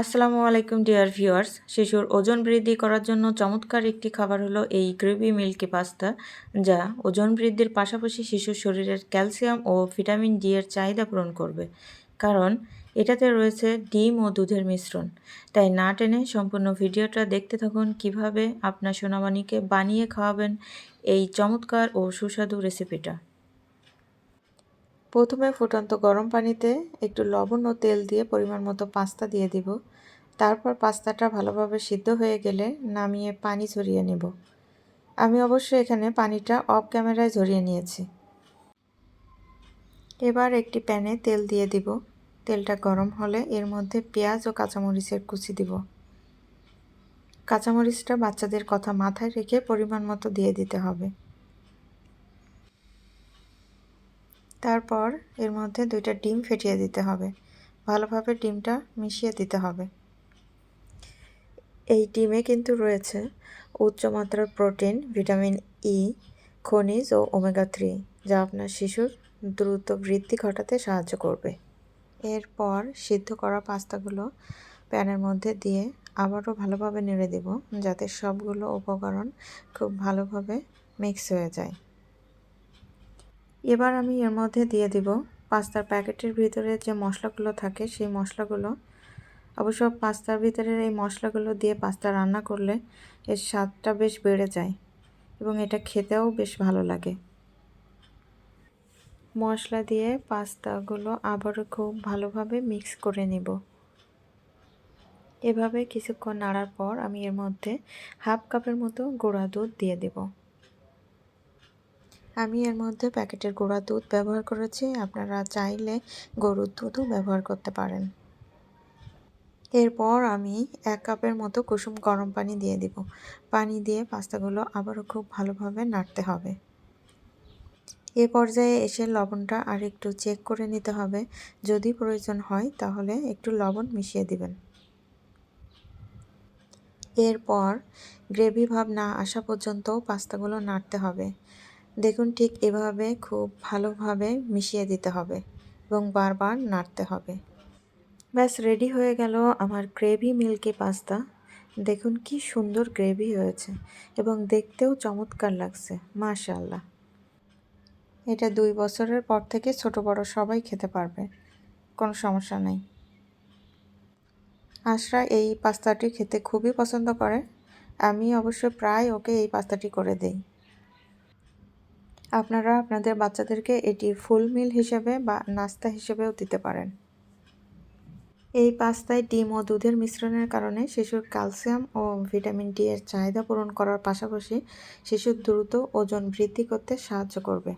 আসসালামু আলাইকুম, dear viewers. শিশুর ওজন বৃদ্ধি করার জন্য চমৎকার একটি খাবার হলো এই গ্রেভি মিল্কি পাস্তা, যা ওজন বৃদ্ধির পাশাপাশি শিশুর শরীরের ক্যালসিয়াম ও ভিটামিন ডি এর চাহিদা পূরণ করবে। কারণ, এটাতে রয়েছে ডিম ও দুধের মিশ্রণ। তাই না টেনে সম্পূর্ণ ভিডিওটা দেখতে থাকুন, কীভাবে আপনার সোনামানিকে বানিয়ে খাওয়াবেন এই চমৎকার ও সুস্বাদু রেসিপিটা। প্রথমে ফুটন্ত গরম পানিতে একটু লবণ ও তেল দিয়ে পরিমাণ মতো পাস্তা দিয়ে দিব। তারপর পাস্তাটা ভালোভাবে সিদ্ধ হয়ে গেলে নামিয়ে পানি ঝরিয়ে নেব। আমি অবশ্যই এখানে পানিটা অফ ক্যামেরায় ঝরিয়ে নিয়েছি। এবার একটি প্যানে তেল দিয়ে দিব। তেলটা গরম হলে এর মধ্যে পেঁয়াজ ও কাঁচামরিচের কুচি দিব। কাঁচামরিচটা বাচ্চাদের কথা মাথায় রেখে পরিমাণ মতো দিয়ে দিতে হবে। তারপর এর মধ্যে দুইটা ডিম ফেটিয়ে দিতে হবে। ভালোভাবে ডিমটা মিশিয়ে দিতে হবে। এই ডিমে কিন্তু রয়েছে উচ্চমাত্রার প্রোটিন, ভিটামিন ই খনিজ ও ওমেগা থ্রি, যা আপনার শিশুর দ্রুত বৃদ্ধি ঘটাতে সাহায্য করবে। এরপর সিদ্ধ করা পাস্তাগুলো প্যানের মধ্যে দিয়ে আবারও ভালোভাবে নেড়ে দেব, যাতে সবগুলো উপকরণ খুব ভালোভাবে মিক্স হয়ে যায়। এবার আমি এর মধ্যে দিয়ে দিব পাস্তার প্যাকেটের ভিতরে যে মশলাগুলো থাকে সেই মশলাগুলো। অবশ্য পাস্তার ভিতরের এই মশলাগুলো দিয়ে পাস্তা রান্না করলে এর স্বাদটা বেশ বেড়ে যায় এবং এটা খেতেও বেশ ভালো লাগে। মশলা দিয়ে পাস্তাগুলো আবারও খুব ভালোভাবে মিক্স করে নিব। এভাবে কিছুক্ষণ নাড়ার পর আমি এর মধ্যে হাফ কাপের মতো গোড়া দুধ দিয়ে দেবো। আমি এর মধ্যে প্যাকেটের গুঁড়া দুধ ব্যবহার করেছি। আপনারা চাইলে গরুর দুধও ব্যবহার করতে পারেন। এরপর আমি এক কাপের মতো কুসুম গরম পানি দিয়ে দিব। পানি দিয়ে পাস্তাগুলো আবারও খুব ভালোভাবে নাড়তে হবে। এ পর্যায়ে এসে লবণটা আর একটু চেক করে নিতে হবে। যদি প্রয়োজন হয় তাহলে একটু লবণ মিশিয়ে দিবেন। এরপর গ্রেভি ভাব না আসা পর্যন্ত পাস্তাগুলো নাড়তে হবে। দেখুন ঠিক এভাবে খুব ভালোভাবে মিশিয়ে দিতে হবে এবং বারবার নাড়তে হবে। ব্যাস, রেডি হয়ে গেল আমার গ্রেভি মিল্কি পাস্তা। দেখুন কি সুন্দর গ্রেভি হয়েছে এবং দেখতেও চমৎকার লাগছে মাশাল্লাহ এটা দুই বছরের পর থেকে ছোট বড় সবাই খেতে পারবে, কোনো সমস্যা নেই। আশরা এই পাস্তাটি খেতে খুবই পছন্দ করে। আমি অবশ্য প্রায় ওকে এই পাস্তাটি করে দেই। আপনারা আপনাদের বাচ্চাদেরকে এটি ফুল মিল হিসেবে বা নাস্তা হিসেবেও দিতে পারেন। এই পাস্তায় ডিম ও দুধের মিশ্রণের কারণে শিশুর ক্যালসিয়াম ও ভিটামিন ডি এর চাহিদা পূরণ করার পাশাপাশি শিশুর দ্রুত ওজন বৃদ্ধি করতে সাহায্য করবে।